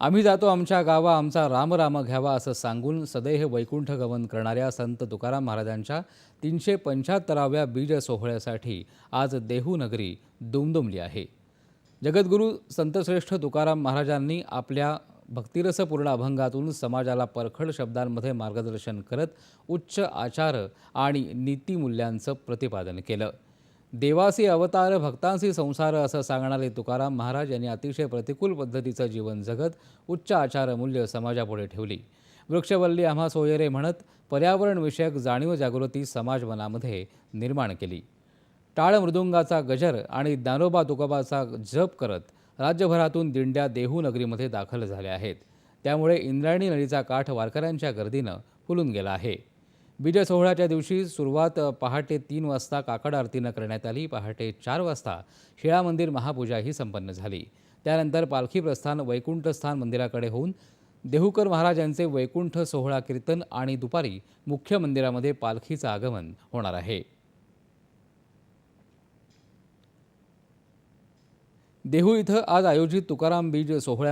आम्ही जातो आमच्या गावा आमचा रामराम घ्यावा असं सांगून सदैह वैकुंठ गमन करणाऱ्या संत तुकाराम महाराजांच्या तीनशे पंच्याहत्तराव्या बीज सोहळ्यासाठी आज देहू नगरी दुमदुमली आहे. जगद्गुरू संतश्रेष्ठ तुकाराम महाराजांनी आपल्या भक्तिरसपूर्ण अभंगातून समाजाला परखड शब्दांमध्ये मार्गदर्शन करत उच्च आचार आणि नीतिमूल्यांचं प्रतिपादन केलं. देवासी अवतार भक्तांसी संसार असं सांगणारे तुकाराम महाराज यांनी अतिशय प्रतिकूल पद्धतीचं जीवन जगत उच्च आचारमूल्य समाजापुढे ठेवली. वृक्षवल्ली आम्हा सोयरे म्हणत पर्यावरणविषयक जाणीव जागृती समाज मनामध्ये निर्माण केली. टाळ मृदुंगाचा गजर आणि ज्ञानोबा तुकोबाचा जप करत राज्यभरातून दिंड्या देहू नगरीमध्ये दाखल झाल्या आहेत. त्यामुळे इंद्रायणी नदीचा काठ वारकऱ्यांच्या गर्दीनं फुलून गेला आहे. बीज सोहळ्याच्या दिवशी सुरुवात पहाटे तीन वाजता काकड आरतीनं करण्यात आली. पहाटे चार वाजता शिळा मंदिर महापूजाही संपन्न झाली. त्यानंतर पालखी प्रस्थान वैकुंठस्थान मंदिराकडे होऊन देहूकर महाराजांचे वैकुंठ सोहळा कीर्तन आणि दुपारी मुख्य मंदिरामध्ये पालखीचं आगमन होणार आहे. देहू इथं आज आयोजित तुकाराम बीज सोहळ्या